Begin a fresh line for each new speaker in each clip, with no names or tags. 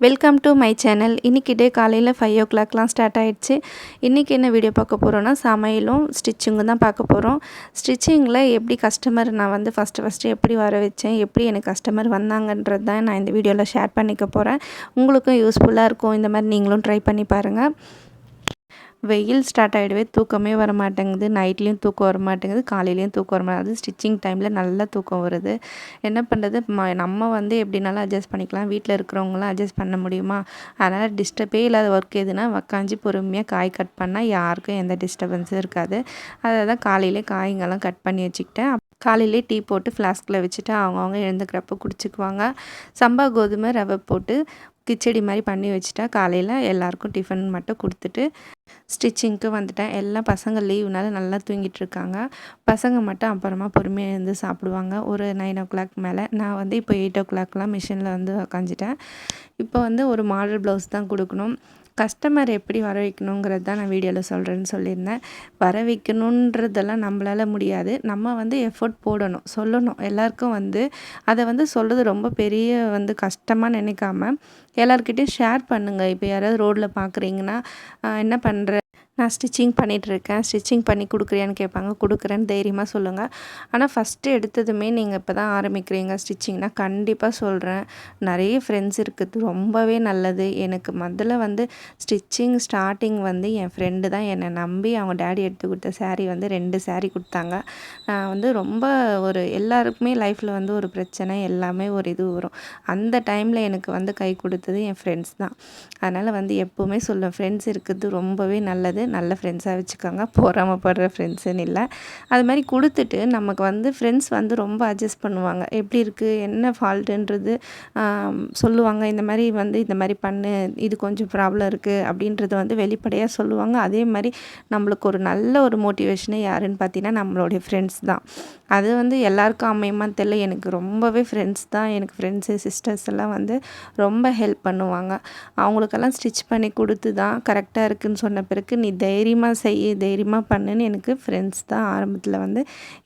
Welcome to my channel இன்றைக்கி டே காலையில் five ஓ கிளாக்லாம் start ஆகிடுச்சு இன்றைக்கி என்ன வீடியோ பார்க்க போகிறோன்னா சமையலும் ஸ்டிச்சிங்கும் தான் பார்க்க போகிறோம் ஸ்டிச்சிங்கில் எப்படி கஸ்டமர் நான் வந்து ஃபஸ்ட்டு ஃபஸ்ட்டு எப்படி வர வச்சேன் எப்படி எனக்கு கஸ்டமர் வந்தாங்கன்றது தான் நான் இந்த வீடியோவில் ஷேர் பண்ணிக்க போகிறேன் உங்களுக்கும் யூஸ்ஃபுல்லாக இருக்கும். இந்த மாதிரி நீங்களும் ட்ரை பண்ணி பாருங்கள் வெயில் ஸ்டார்ட் ஆகிடவே தூக்கமே வர மாட்டேங்குது நைட்லேயும் தூக்கம் வர மாட்டேங்குது காலையிலையும் தூக்கம் வர மாட்டேங்குது ஸ்டிச்சிங் டைமில் நல்லா தூக்கம் வருது. என்ன பண்ணுறது ம நம்ம வந்து எப்படினாலும் அட்ஜஸ்ட் பண்ணிக்கலாம். வீட்டில் இருக்கிறவங்களாம் அட்ஜஸ்ட் பண்ண முடியுமா? அதனால் டிஸ்டர்பே இல்லாத ஒர்க் எதுனா உக்காஞ்சி பொறுமையாக காய் கட் பண்ணால் யாருக்கும் எந்த டிஸ்டர்பன்ஸும் இருக்காது. அதை தான் காலையிலே காய்ங்கெல்லாம் கட் பண்ணி வச்சுக்கிட்டேன். காலையிலே டீ போட்டு ஃப்ளாஸ்கில் வச்சுட்டு அவங்கவுங்க எழுந்துக்கிறப்ப குடிச்சிக்குவாங்க. சம்பா கோதுமை ரவை போட்டு கிச்சடி மாதிரி பண்ணி வச்சுட்டா காலையில் எல்லாருக்கும் டிஃபன் மட்டும் கொடுத்துட்டு ஸ்டிச்சிங்க்கு வந்துட்டேன். எல்லாம் பசங்க லீவுனால நல்லா தூங்கிட்டு இருக்காங்க பசங்க மட்டும் அப்புறமா பொறுமையாக இருந்து சாப்பிடுவாங்க. ஒரு நைன் ஓ கிளாக் மேலே. நான் வந்து இப்போ எயிட் ஓ கிளாக்லாம் மிஷினில் வந்து உக்காஞ்சிட்டேன் இப்போ வந்து ஒரு மாடல் ப்ளவுஸ் தான் கொடுக்கணும். கஸ்டமர் எப்படி வர வைக்கணுங்கிறது தான் நான் வீடியோவில் சொல்கிறேன்னு சொல்லியிருந்தேன். வர வைக்கணுன்றதெல்லாம் நம்மளால் முடியாது. நம்ம வந்து எஃபோர்ட் போடணும் சொல்லணும். எல்லாருக்கும் வந்து அதை வந்து சொல்கிறது ரொம்ப பெரிய வந்து கஷ்டமாக நினைக்காம எல்லாருக்கிட்டேயும் ஷேர் பண்ணுங்கள் இப்போ யாராவது ரோட்டில் பார்க்குறீங்கன்னா என்ன பண்ணுற நான் ஸ்டிச்சிங் பண்ணிகிட்ருக்கேன் ஸ்டிச்சிங் பண்ணி கொடுக்குறியான்னு கேட்பாங்க. கொடுக்குறேன்னு தைரியமாக சொல்லுங்கள் ஆனால் ஃபஸ்ட்டு எடுத்ததுமே நீங்கள் இப்போ தான் ஆரம்பிக்கிறீங்க ஸ்டிச்சிங்னா கண்டிப்பாக சொல்கிறேன் நிறைய ஃப்ரெண்ட்ஸ் இருக்குது. ரொம்பவே நல்லது. எனக்கு முதல்ல வந்து ஸ்டிச்சிங் ஸ்டார்டிங் வந்து என் ஃப்ரெண்டு தான். என்னை நம்பி அவங்க டேடி எடுத்து கொடுத்த சேரீ வந்து ரெண்டு சேரீ கொடுத்தாங்க. நான் வந்து ரொம்ப ஒரு எல்லாருக்குமே லைஃப்பில் வந்து ஒரு பிரச்சனை எல்லாமே ஒரு இது வரும். அந்த டைமில் எனக்கு வந்து கை கொடுத்தது என் ஃப்ரெண்ட்ஸ் தான். அதனால் வந்து எப்போவுமே சொல்லுவேன். ஃப்ரெண்ட்ஸ் இருக்கிறது ரொம்பவே நல்லது. நல்ல ஃப்ரெண்ட்ஸாக வச்சுக்கோங்க. பொறாமப்படுற ஃப்ரெண்ட்ஸுன்னு இல்லை. அது மாதிரி கொடுத்துட்டு நமக்கு வந்து ஃப்ரெண்ட்ஸ் வந்து ரொம்ப அட்ஜஸ்ட் பண்ணுவாங்க. எப்படி இருக்குது என்ன ஃபால்ட்டுன்றது சொல்லுவாங்க. இந்த மாதிரி வந்து இந்த மாதிரி பண்ணு. இது கொஞ்சம் ப்ராப்ளம் இருக்குது அப்படின்றது வந்து வெளிப்படையாக சொல்லுவாங்க. அதே மாதிரி நம்மளுக்கு ஒரு நல்ல ஒரு மோட்டிவேஷனே யாருன்னு பார்த்தீங்கன்னா நம்மளுடைய ஃப்ரெண்ட்ஸ் தான். அது வந்து எல்லாருக்கும் அமையுமான்னு தெரியல. எனக்கு ரொம்பவே ஃப்ரெண்ட்ஸ் தான். எனக்கு ஃப்ரெண்ட்ஸு சிஸ்டர்ஸ் எல்லாம் வந்து ரொம்ப ஹெல்ப் பண்ணுவாங்க. அவங்களுக்கெல்லாம் ஸ்டிச் பண்ணி கொடுத்து தான் கரெக்டாக இருக்குதுன்னு சொன்ன பிறகு நீ தைரியமாக செய் தைரியமாக பண்ணுன்னு எனக்கு ஃப்ரெண்ட்ஸ் தான் ஆரம்பத்தில் வந்து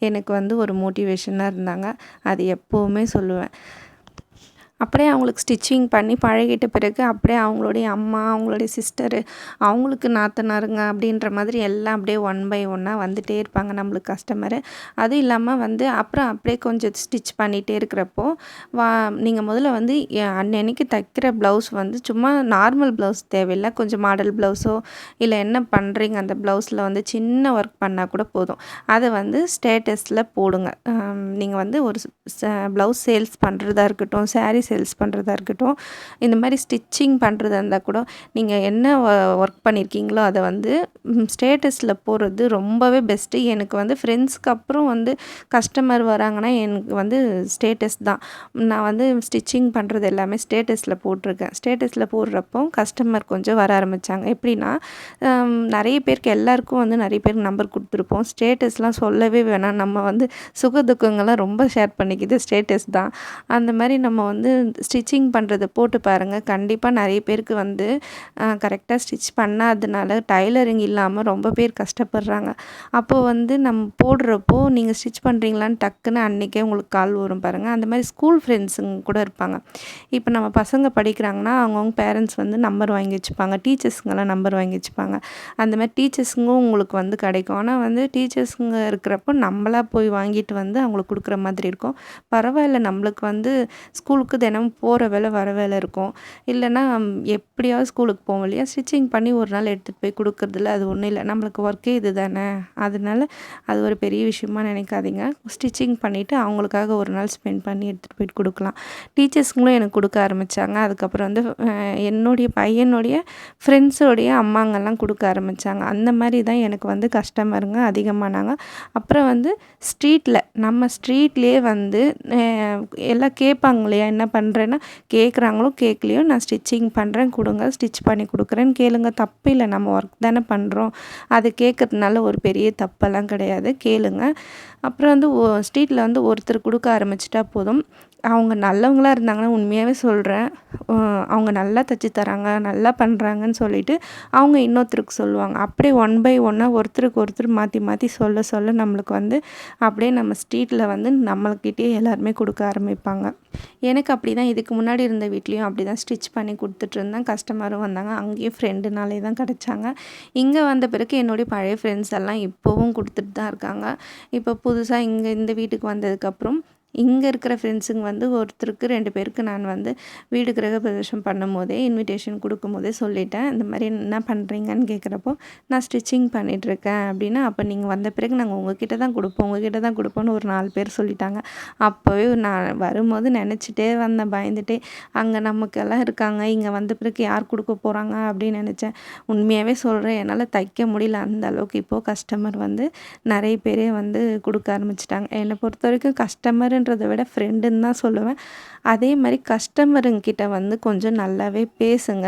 எனக்கு வந்து ஒரு மோட்டிவேஷனாக இருந்தாங்க. அது எப்போவுமே சொல்லுவேன். அப்படியே அவங்களுக்கு ஸ்டிச்சிங் பண்ணி பழகிட்ட பிறகு அப்படியே அவங்களுடைய அம்மா அவங்களுடைய சிஸ்டரு அவங்களுக்கு நாத்தனாருங்க அப்படின்ற மாதிரி எல்லாம் அப்படியே ஒன் பை ஒன்னாக வந்துகிட்டே இருப்பாங்க நம்மளுக்கு கஸ்டமரு அதுவும் இல்லாமல் வந்து அப்புறம் அப்படியே கொஞ்சம் ஸ்டிச் பண்ணிகிட்டே இருக்கிறப்போ வா நீங்கள் முதல்ல வந்து அன்னன்னைக்கு தைக்கிற ப்ளவுஸ் வந்து சும்மா நார்மல் ப்ளவுஸ் தேவையில்லை. கொஞ்சம் மாடல் ப்ளவுஸோ இல்லை என்ன பண்ணுறீங்க அந்த ப்ளவுஸில் வந்து சின்ன ஒர்க் பண்ணால் கூட போதும். அதை வந்து ஸ்டேட்டஸில் போடுங்க. நீங்கள் வந்து ஒரு ப்ளவுஸ் சேல்ஸ் பண்ணுறதா இருக்கட்டும் சாரீ சேல்ஸ் பண்ணுறதா இருக்கட்டும் இந்த மாதிரி ஸ்டிச்சிங் பண்ணுறதா இருந்தால் கூட நீங்கள் என்ன ஒர்க் பண்ணியிருக்கீங்களோ அதை வந்து ஸ்டேட்டஸில் போடுறது ரொம்பவே பெஸ்ட்டு எனக்கு வந்து ஃப்ரெண்ட்ஸ்க்கு அப்புறம் வந்து கஸ்டமர் வராங்கன்னா எனக்கு வந்து ஸ்டேட்டஸ் தான். நான் வந்து ஸ்டிச்சிங் பண்ணுறது எல்லாமே ஸ்டேட்டஸில் போட்டிருக்கேன். ஸ்டேட்டஸில் போடுறப்போ கஸ்டமர் கொஞ்சம் வர ஆரம்பித்தாங்க எப்படின்னா நிறைய பேருக்கு எல்லாருக்கும் வந்து நிறைய பேருக்கு நம்பர் கொடுத்துருப்போம். ஸ்டேட்டஸ்லாம் சொல்லவே வேணாம். நம்ம வந்து சுக துக்கங்கள்லாம் ரொம்ப ஷேர் பண்ணிக்கிது. ஸ்டேட்டஸ் தான். அந்த மாதிரி நம்ம வந்து ஸ்டிச்சிங் பண்ணுறத போட்டு பாருங்கள் கண்டிப்பாக நிறைய பேருக்கு வந்து கரெக்டாக ஸ்டிச் பண்ணாதனால டைலரிங் இல்லாமல் ரொம்ப பேர் கஷ்டப்படுறாங்க. அப்போது வந்து நம்ம போடுறப்போ நீங்கள் ஸ்டிச் பண்ணுறீங்களான்னு டக்குன்னு அன்றைக்கே உங்களுக்கு கால் வரும் பாருங்கள் அந்த மாதிரி ஸ்கூல் ஃப்ரெண்ட்ஸுங்க கூட இருப்பாங்க. இப்போ நம்ம பசங்க படிக்கிறாங்கன்னா அவங்கவுங்க பேரண்ட்ஸ் வந்து நம்பர் வாங்கி வச்சுப்பாங்க. டீச்சர்ஸுங்கெல்லாம் நம்பர் வாங்கி வச்சுப்பாங்க. அந்த மாதிரி டீச்சர்ஸுங்கும் உங்களுக்கு வந்து கிடைக்கும். ஆனால் வந்து டீச்சர்ஸுங்க இருக்கிறப்போ நம்மளாக போய் வாங்கிட்டு வந்து அவங்களுக்கு கொடுக்குற மாதிரி இருக்கும். பரவாயில்ல நம்மளுக்கு வந்து ஸ்கூலுக்கு தினமும் போகிற வேலை வர வேலை இருக்கும். இல்லைன்னா எப்படியாவது ஸ்கூலுக்கு போவோம் இல்லையா? ஸ்டிச்சிங் பண்ணி ஒரு நாள் எடுத்துகிட்டு போய் கொடுக்குறதுல அது ஒன்றும் இல்லை. நம்மளுக்கு ஒர்க்கே இது தானே. அதனால அது ஒரு பெரிய விஷயமா நினைக்காதீங்க. ஸ்டிச்சிங் பண்ணிவிட்டு அவங்களுக்காக ஒரு நாள் ஸ்பெண்ட் பண்ணி எடுத்துகிட்டு போயிட்டு கொடுக்கலாம். டீச்சர்ஸுங்களும் எனக்கு கொடுக்க ஆரம்பித்தாங்க அதுக்கப்புறம் வந்து என்னுடைய பையனுடைய ஃப்ரெண்ட்ஸோடைய அம்மாங்கெல்லாம் கொடுக்க ஆரம்பித்தாங்க அந்த மாதிரி தான் எனக்கு வந்து கஸ்டமருங்க அதிகமானாங்க. அப்புறம் வந்து ஸ்ட்ரீட்டில் நம்ம ஸ்ட்ரீட்லேயே வந்து எல்லாம் கேட்பாங்க இல்லையா? என்ன பண்ணுறேன்னா கேட்குறாங்களோ கேட்கலையோ நான் ஸ்டிச்சிங் பண்ணுறேன் கொடுங்க ஸ்டிச் பண்ணி கொடுக்குறேன்னு கேளுங்க தப்பு இல்லை நம்ம ஒர்க் தானே பண்ணுறோம் அது கேட்குறதுனால ஒரு பெரிய தப்பெல்லாம் கிடையாது. கேளுங்க. அப்புறம் வந்து ஸ்ட்ரீட்டில் வந்து ஒருத்தர் கொடுக்க ஆரம்பிச்சிட்டா போதும். அவங்க நல்லவங்களா இருந்தாங்கன்னா உண்மையாகவே சொல்கிறேன் அவங்க நல்லா தைச்சி தராங்க நல்லா பண்ணுறாங்கன்னு சொல்லிட்டு அவங்க இன்னொருத்தருக்கு சொல்லுவாங்க. அப்படியே ஒன் பை ஒன்னாக ஒருத்தருக்கு ஒருத்தர் மாற்றி மாற்றி சொல்ல சொல்ல நம்மளுக்கு வந்து அப்படியே நம்ம ஸ்ட்ரீட்டில் வந்து நம்மள்கிட்டயே எல்லாருமே கொடுக்க ஆரம்பிப்பாங்க. எனக்கு அப்படி தான் இதுக்கு முன்னாடி இருந்த வீட்லேயும் அப்படி தான் ஸ்டிச் பண்ணி கொடுத்துட்ருந்தேன் கஸ்டமரும் வந்தாங்க. அங்கேயும் ஃப்ரெண்டுனாலே தான் கிடச்சாங்க. இங்கே வந்த பிறகு என்னுடைய பழைய ஃப்ரெண்ட்ஸ் எல்லாம் இப்போவும் கொடுத்துட்டு தான் இருக்காங்க. இப்போ புதுசாக இங்கே இந்த வீட்டுக்கு வந்ததுக்கப்புறம் இங்கே இருக்கிற ஃப்ரெண்ட்ஸுங்க வந்து ஒருத்தருக்கு ரெண்டு பேருக்கு நான் வந்து வீடு கிரக பிரவேசம் பண்ணும்போதே இன்விடேஷன் கொடுக்கும் போதே சொல்லிட்டேன். இந்த மாதிரி என்ன பண்ணுறீங்கன்னு கேட்குறப்போ நான் ஸ்டிச்சிங் பண்ணிகிட்ருக்கேன் அப்படின்னா அப்போ நீங்கள் வந்த பிறகு நாங்கள் உங்ககிட்ட தான் கொடுப்போம். உங்ககிட்ட தான் கொடுப்போம்னு ஒரு நாலு பேர் சொல்லிட்டாங்க. அப்போவே நான் வரும்போது நினச்சிட்டே வந்தேன் பயந்துட்டே. அங்கே நமக்கெல்லாம் இருக்காங்க. இங்கே வந்த பிறகு யார் கொடுக்க போகிறாங்க அப்படின்னு நினச்சேன். உண்மையாகவே சொல்கிறேன் என்னால் தைக்க முடியல. அந்த அளவுக்கு இப்போது கஸ்டமர் வந்து நிறைய பேரே வந்து கொடுக்க ஆரம்பிச்சிட்டாங்க. என்னை பொறுத்த வரைக்கும் கஸ்டமர் ஃப்ரெண்டுன்றதை விட ஃப்ரெண்டுன்னு தான் சொல்லுவேன். அதே மாதிரி கஸ்டமருங்கிட்ட வந்து கொஞ்சம் நல்லாவே பேசுங்க.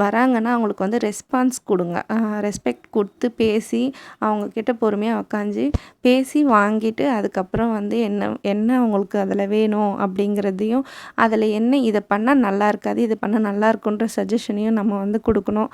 வராங்கன்னா அவங்களுக்கு வந்து ரெஸ்பான்ஸ் கொடுங்க. ரெஸ்பெக்ட் கொடுத்து பேசி அவங்கக்கிட்ட பொறுமையாக உக்காஞ்சி பேசி வாங்கிட்டு அதுக்கப்புறம் வந்து என்ன என்ன அவங்களுக்கு அதில் வேணும் அப்படிங்கிறதையும் அதில் என்ன இதை பண்ணால் நல்லா இருக்காது இது பண்ணால் நல்லா இருக்குன்ற சஜஷனையும் நம்ம வந்து கொடுக்கணும்.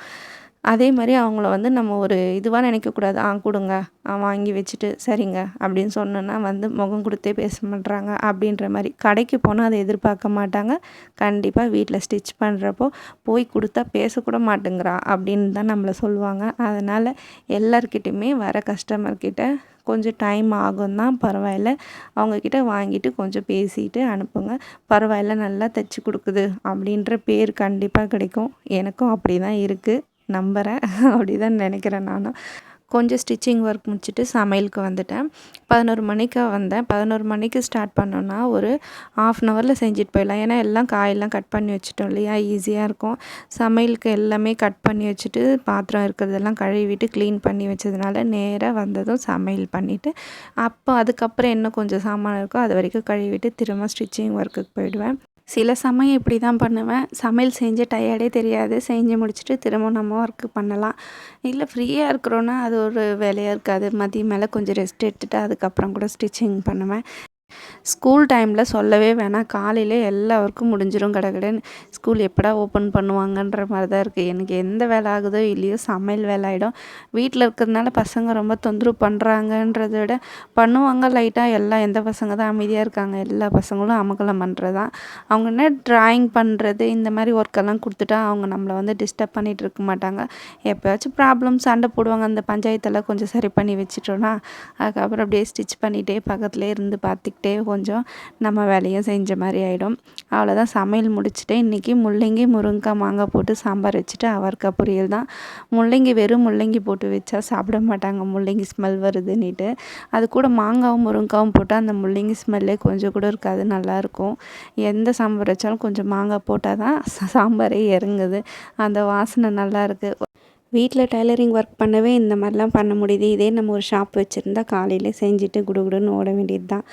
அதே மாதிரி அவங்கள வந்து நம்ம ஒரு இதுவாக நினைக்கக்கூடாது. ஆ கொடுங்க. ஆ வாங்கி வச்சுட்டு சரிங்க. அப்படின்னு சொன்னோன்னா வந்து முகம் கொடுத்தே பேச மாட்றாங்க அப்படின்ற மாதிரி. கடைக்கு போனால் அதை எதிர்பார்க்க மாட்டாங்க. கண்டிப்பாக வீட்டில் ஸ்டிச் பண்ணுறப்போ போய் கொடுத்தா பேசக்கூட மாட்டேங்கிறா அப்படின்னு தான் நம்மளை சொல்லுவாங்க. அதனால் எல்லார்கிட்டையுமே வர கஸ்டமர்கிட்ட கொஞ்சம் டைம் ஆகும் தான் பரவாயில்ல. அவங்கக்கிட்ட வாங்கிட்டு கொஞ்சம் பேசிட்டு அனுப்புங்க. பரவாயில்ல நல்லா தைச்சி கொடுக்குது. அப்படின்ற பேர் கண்டிப்பாக கிடைக்கும். எனக்கும் அப்படி தான் இருக்குது நம்புகிறேன் அப்படி தான் நினைக்கிறேன் நானும் கொஞ்சம் ஸ்டிச்சிங் ஒர்க் முடிச்சுட்டு சமையலுக்கு வந்துட்டேன். பதினோரு மணிக்கு வந்தேன். பதினோரு மணிக்கு ஸ்டார்ட் பண்ணோன்னா ஒரு ஆஃப் அன் ஹவரில் செஞ்சுட்டு போயிடலாம். ஏன்னா எல்லாம் காயெல்லாம் கட் பண்ணி வச்சுட்டோம் இல்லையா? ஈஸியாக இருக்கும். சமையலுக்கு எல்லாமே கட் பண்ணி வச்சுட்டு பாத்திரம் இருக்கிறதெல்லாம் கழுவிட்டு க்ளீன் பண்ணி வச்சதுனால நேராக வந்ததும் சமையல் பண்ணிவிட்டு அப்போ அதுக்கப்புறம் என்ன கொஞ்சம் சாமான் இருக்கோ அது வரைக்கும் கழுவிட்டு திரும்ப ஸ்டிச்சிங் ஒர்க்குக்கு போயிடுவேன். சில சமயம் இப்படி தான் பண்ணுவேன். சமையல் செஞ்ச டயர்டே தெரியாது. செஞ்சு முடிச்சுட்டு திரும்ப நம்ம ஒர்க்கு பண்ணலாம். இல்லை ஃப்ரீயாக இருக்கிறோன்னா அது ஒரு வேலையாக இருக்காது. மதியம் மேலே கொஞ்சம் ரெஸ்ட் எடுத்துகிட்டு அதுக்கப்புறம் கூட ஸ்டிச்சிங் பண்ணுவேன். ஸ்கூல் டைமில் சொல்லவே வேணாம். காலையில் எல்லா ஒர்க்கும் முடிஞ்சிடும் கடகடன்னு ஸ்கூல் எப்படா ஓப்பன் பண்ணுவாங்கன்ற மாதிரி தான் இருக்குது எனக்கு எந்த வேலை ஆகுதோ இல்லையோ சமையல் வேலை ஆகிடும் வீட்டில் இருக்கிறதுனால பசங்க ரொம்ப தொந்தரவு பண்ணுறாங்கன்றத விட பண்ணுவாங்க லைட்டாக எல்லாம் எந்த பசங்க தான் அமைதியாக இருக்காங்க. எல்லா பசங்களும் அமகலம் பண்ணுறது தான் அவங்க என்ன ட்ராயிங் பண்ணுறது இந்த மாதிரி ஒர்க்கெல்லாம் கொடுத்துட்டா அவங்க நம்மளை வந்து டிஸ்டர்ப் பண்ணிகிட்டு இருக்க மாட்டாங்க. எப்போயாச்சும் ப்ராப்ளம் சண்டை போடுவாங்க. அந்த பஞ்சாயத்தெல்லாம் கொஞ்சம் சரி பண்ணி வச்சுட்டோன்னா அதுக்கப்புறம் அப்படியே ஸ்டிச் பண்ணிகிட்டே பக்கத்துலேயே இருந்து பார்த்துக்கிட்டு சாப்பிட்டே கொஞ்சம் நம்ம வேலையும் செஞ்ச மாதிரி ஆகிடும் அவ்வளோதான் சமையல் முடிச்சுட்டு இன்றைக்கி முள்ளங்கி முருங்கைக்காய் மாங்காய் போட்டு சாம்பார் வச்சுட்டு அவரைக்காய் பொரியல் தான். முள்ளங்கி வெறும் முள்ளங்கி போட்டு வச்சா சாப்பிட மாட்டாங்க. முள்ளங்கி ஸ்மெல் வருதுன்னுட்டு. அது கூட மாங்காவும் முருங்காவும் போட்டால் அந்த முள்ளங்கி ஸ்மெல்லே கொஞ்சம் கூட இருக்காது. நல்லாயிருக்கும் எந்த சாம்பார் வச்சாலும் கொஞ்சம் மாங்காய் போட்டால் தான் சாம்பாரே இறங்குது. அந்த வாசனை நல்லா இருக்குது வீட்டில் டைலரிங் ஒர்க் பண்ணவே இந்த மாதிரிலாம் பண்ண முடியுது. இதே நம்ம ஒரு ஷாப் வச்சுருந்தா காலையிலே செஞ்சுட்டு குடுகுடுன்னு ஓட வேண்டியது தான்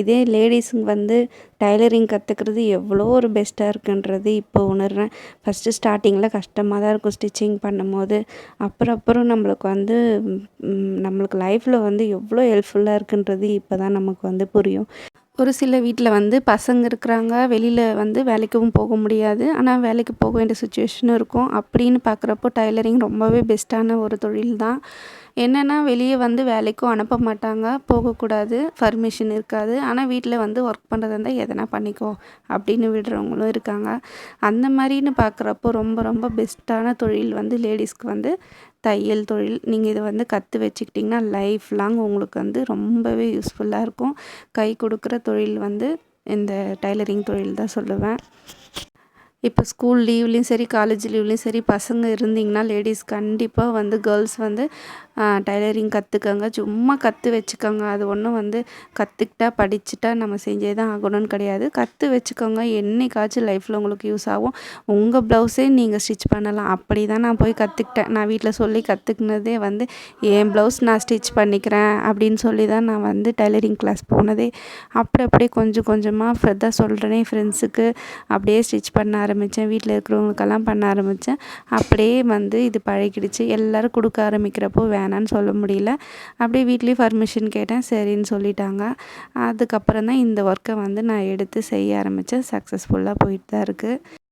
இதே லேடிஸுங்க வந்து டைலரிங் கற்றுக்கிறது எவ்வளோ ஒரு பெஸ்ட்டாக இருக்குன்றது இப்போ உணர்கிறேன் ஃபஸ்ட்டு ஸ்டார்டிங்கில் கஷ்டமாக தான் இருக்கும் ஸ்டிச்சிங் பண்ணும்போது. அப்புறம் அப்புறம் நம்மளுக்கு வந்து நம்மளுக்கு லைஃப்பில் வந்து எவ்வளோ ஹெல்ப்ஃபுல்லாக இருக்குன்றது இப்போ தான் நமக்கு வந்து புரியும். ஒரு சில வீட்டில் வந்து பசங்க இருக்கிறாங்க. வெளியில் வந்து வேலைக்கும் போக முடியாது. ஆனால் வேலைக்கு போக வேண்டிய சுச்சுவேஷனும் இருக்கும். அப்படின்னு பார்க்குறப்போ டைலரிங் ரொம்பவே பெஸ்ட்டான ஒரு தொழில் தான் என்னென்னா வெளியே வந்து வேலைக்கும் அனுப்ப மாட்டாங்க. போகக்கூடாது. பர்மிஷன் இருக்காது. ஆனால் வீட்டில் வந்து ஒர்க் பண்ணுறதா இருந்தால் எதனா பண்ணிக்கோ அப்படின்னு விடுறவங்களும் இருக்காங்க. அந்த மாதிரின்னு பார்க்குறப்போ ரொம்ப ரொம்ப பெஸ்ட்டான தொழில் வந்து லேடிஸ்க்கு வந்து தையல் தொழில் நீங்கள் இதை வந்து கற்று வச்சுக்கிட்டிங்கன்னா லைஃப் லாங் உங்களுக்கு வந்து ரொம்பவே யூஸ்ஃபுல்லாக இருக்கும். கை கொடுக்குற தொழில் வந்து இந்த டைலரிங் தொழில் தான் சொல்லுவேன். இப்போ ஸ்கூல் லீவ்லேயும் சரி காலேஜ் லீவ்லேயும் சரி பசங்க இருந்தீங்கன்னா லேடிஸ் கண்டிப்பாக வந்து கேர்ள்ஸ் வந்து டைலரிங் கற்றுக்கங்க சும்மா கற்று வச்சுக்கோங்க. அது ஒன்றும் வந்து கற்றுக்கிட்டா படிச்சுட்டா நம்ம செஞ்சே தான் ஆகணும்னு கிடையாது. கற்று வச்சுக்கோங்க. என்னைக்காச்சும் லைஃப்பில் உங்களுக்கு யூஸ் ஆகும். உங்கள் ப்ளவுஸே நீங்கள் ஸ்டிச் பண்ணலாம். அப்படி தான் நான் போய் கற்றுக்கிட்டேன் நான் வீட்டில் சொல்லி கற்றுக்கினதே வந்து என் ப்ளவுஸ் நான் ஸ்டிச் பண்ணிக்கிறேன் அப்படின்னு சொல்லி தான் நான் வந்து டைலரிங் கிளாஸ் போனதே. அப்படி அப்படியே கொஞ்சம் கொஞ்சமாக தான் சொல்கிறேனே ஃப்ரெண்ட்ஸுக்கு அப்படியே ஸ்டிச் பண்ண ஆரம்பித்தேன். வீட்டில் இருக்கிறவங்களுக்கெல்லாம் பண்ண ஆரம்பித்தேன். அப்படியே வந்து இது பழகிடுச்சு. எல்லோரும் கொடுக்க ஆரம்பிக்கிறப்போ வேணான்னு சொல்ல முடியல. அப்படியே வீட்லேயும் பர்மிஷன் கேட்டேன். சரின்னு சொல்லிட்டாங்க. அதுக்கப்புறம் தான் இந்த ஒர்க்கை வந்து நான் எடுத்து செய்ய ஆரம்பித்தேன். சக்ஸஸ்ஃபுல்லாக போயிட்டு தான் இருக்குது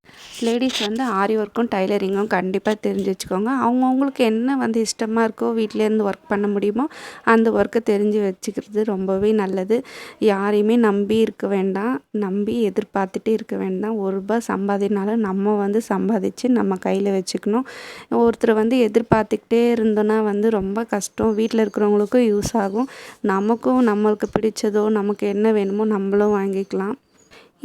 லேடிஸ் வந்து ஆரி ஒர்க்கும் டைலரிங்கும் கண்டிப்பாக தெரிஞ்சு வச்சுக்கோங்க. அவங்கவுங்களுக்கு என்ன வந்து இஷ்டமாக இருக்கோ வீட்டிலேருந்து ஒர்க் பண்ண முடியுமோ அந்த ஒர்க்கை தெரிஞ்சு வச்சுக்கிறது ரொம்பவே நல்லது. யாரையுமே நம்பி இருக்க வேண்டாம். நம்பி எதிர்பார்த்துட்டே இருக்க வேண்டாம். ஒரு ரூபாய் சம்பாதினாலும் நம்ம வந்து சம்பாதிச்சு நம்ம கையில் வச்சுக்கணும். ஒருத்தர் வந்து எதிர்பார்த்துக்கிட்டே இருந்தோன்னா வந்து ரொம்ப கஷ்டம். வீட்டில் இருக்கிறவங்களுக்கும் யூஸ் ஆகும். நமக்கும் நம்மளுக்கு பிடிச்சதோ நமக்கு என்ன வேணுமோ நம்மளும் வாங்கிக்கலாம்.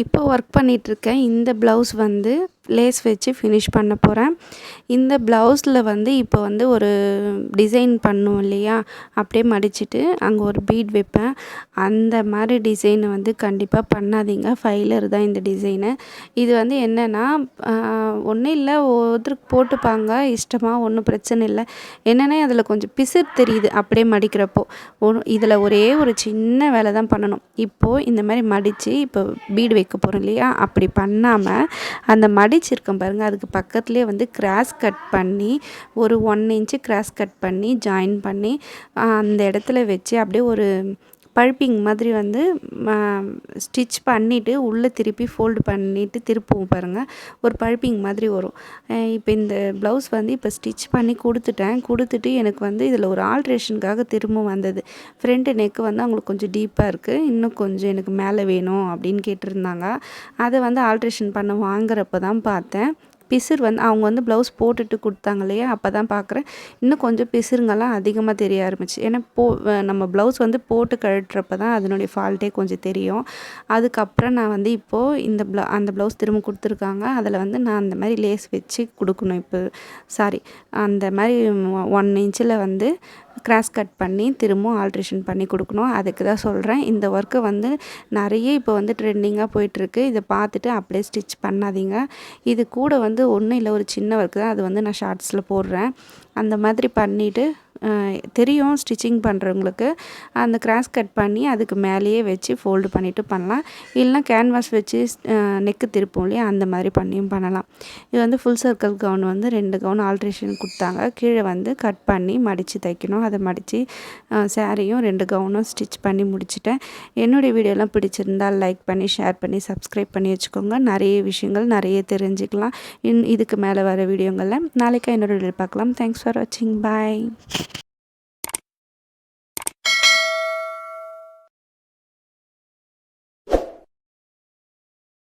இப்போ ஒர்க் பண்ணிட்டுருக்கேன். இந்த ப்ளவுஸ் வந்து லேஸ் வச்சு ஃபினிஷ் பண்ண போகிறேன் இந்த ப்ளவுஸில் வந்து இப்போ வந்து ஒரு டிசைன் பண்ணும் இல்லையா? அப்படியே மடிச்சுட்டு அங்கே ஒரு பீட் வைப்பேன். அந்த மாதிரி டிசைனை வந்து கண்டிப்பாக பண்ணாதீங்க. ஃபைலர் தான் இந்த டிசைனு இது வந்து என்னென்னா ஒன்றும் இல்லை. ஒருத்தருக்கு போட்டுப்பாங்க. இஷ்டமாக ஒன்றும் பிரச்சனை இல்லை. என்னென்னா அதில் கொஞ்சம் பிசிறு தெரியுது அப்படியே மடிக்கிறப்போ. ஒன்று இதில் ஒரே ஒரு சின்ன வேலை தான் பண்ணணும். இப்போது இந்த மாதிரி மடித்து இப்போ பீடு வைக்க போகிறோம் இல்லையா? அப்படி பண்ணாமல் அந்த மடி மடிச்சிருக்கேன் பாருங்கள் அதுக்கு பக்கத்துலேயே வந்து கிராஸ் கட் பண்ணி ஒரு ஒன் இன்ச்சு கிராஸ் கட் பண்ணி ஜாயின் பண்ணி அந்த இடத்துல வச்சு அப்படியே ஒரு பழுப்பிங் மாதிரி வந்து ஸ்டிச் பண்ணிவிட்டு உள்ளே திருப்பி ஃபோல்டு பண்ணிவிட்டு திருப்புவோம் பாருங்கள் ஒரு பழுப்பிங் மாதிரி வரும். இப்போ இந்த ப்ளவுஸ் வந்து இப்போ ஸ்டிச் பண்ணி கொடுத்துட்டேன். கொடுத்துட்டு எனக்கு வந்து இதில் ஒரு ஆல்ட்ரேஷனுக்காக திரும்ப வந்தது. ஃப்ரண்ட் நெக்கு வந்து அவங்களுக்கு கொஞ்சம் டீப்பாக இருக்குது இன்னும் கொஞ்சம் எனக்கு மேலே வேணும் அப்படின்னு கேட்டிருந்தாங்க. அதை வந்து ஆல்ட்ரேஷன் பண்ண வாங்குறப்ப தான் பார்த்தேன். பிசிறு வந்து அவங்க வந்து ப்ளவுஸ் போட்டுட்டு கொடுத்தாங்க இல்லையா அப்போ தான் பார்க்குறேன் இன்னும் கொஞ்சம் பிசுருங்கெல்லாம் அதிகமாக தெரிய ஆரம்பிச்சு. ஏன்னா போ நம்ம ப்ளவுஸ் வந்து போட்டு கழட்டுறப்ப தான் அதனுடைய ஃபால்ட்டே கொஞ்சம் தெரியும். அதுக்கப்புறம் நான் வந்து இப்போது இந்த ப்ள அந்த ப்ளவுஸ் திரும்ப கொடுத்துருக்காங்க. அதில் வந்து நான் அந்த மாதிரி லேஸ் வச்சு கொடுக்கணும் இப்போ. சாரி அந்த மாதிரி ஒன் இன்ச்சில் வந்து கிராஸ் கட் பண்ணி திரும்பவும் ஆல்ட்ரேஷன் பண்ணி கொடுக்கணும். அதுக்கு தான் சொல்கிறேன் இந்த ஒர்க்கு வந்து நிறைய இப்போ வந்து ட்ரெண்டிங்காக போயிட்டுருக்கு. இதை பார்த்துட்டு அப்படியே ஸ்டிச் பண்ணாதீங்க. இது கூட வந்து ஒன்றும் இல்லை ஒரு சின்ன ஒர்க்கு தான். அது வந்து நான் ஷார்ட்ஸில் போடுறேன். அந்த மாதிரி பண்ணிவிட்டு தெரியும் ஸ்டிச்சிங் பண்ணுறவங்களுக்கு அந்த கிராஸ் கட் பண்ணி அதுக்கு மேலேயே வச்சு ஃபோல்டு பண்ணிவிட்டு பண்ணலாம். இல்லைனா கேன்வாஸ் வச்சு நெக்கு திருப்போம் இல்லையா? அந்த மாதிரி பண்ணியும் பண்ணலாம். இது வந்து ஃபுல் சர்க்கிள் கவுன் வந்து ரெண்டு கவுன் ஆல்ட்ரேஷன் கொடுத்தாங்க. கீழே வந்து கட் பண்ணி மடித்து தைக்கணும். அதை மடித்து சேரீயும் ரெண்டு கவுனும் ஸ்டிச் பண்ணி முடிச்சிட்டேன். என்னுடைய வீடியோலாம் பிடிச்சிருந்தால் லைக் பண்ணி ஷேர் பண்ணி சப்ஸ்கிரைப் பண்ணி வச்சுக்கோங்க. நிறைய விஷயங்கள் நிறைய தெரிஞ்சுக்கலாம். இன் இதுக்கு மேலே வர வீடியோங்களில் நாளைக்கு என்னோட வீடியோ பார்க்கலாம். தேங்க்ஸ் ஃபார் வாட்சிங் பாய்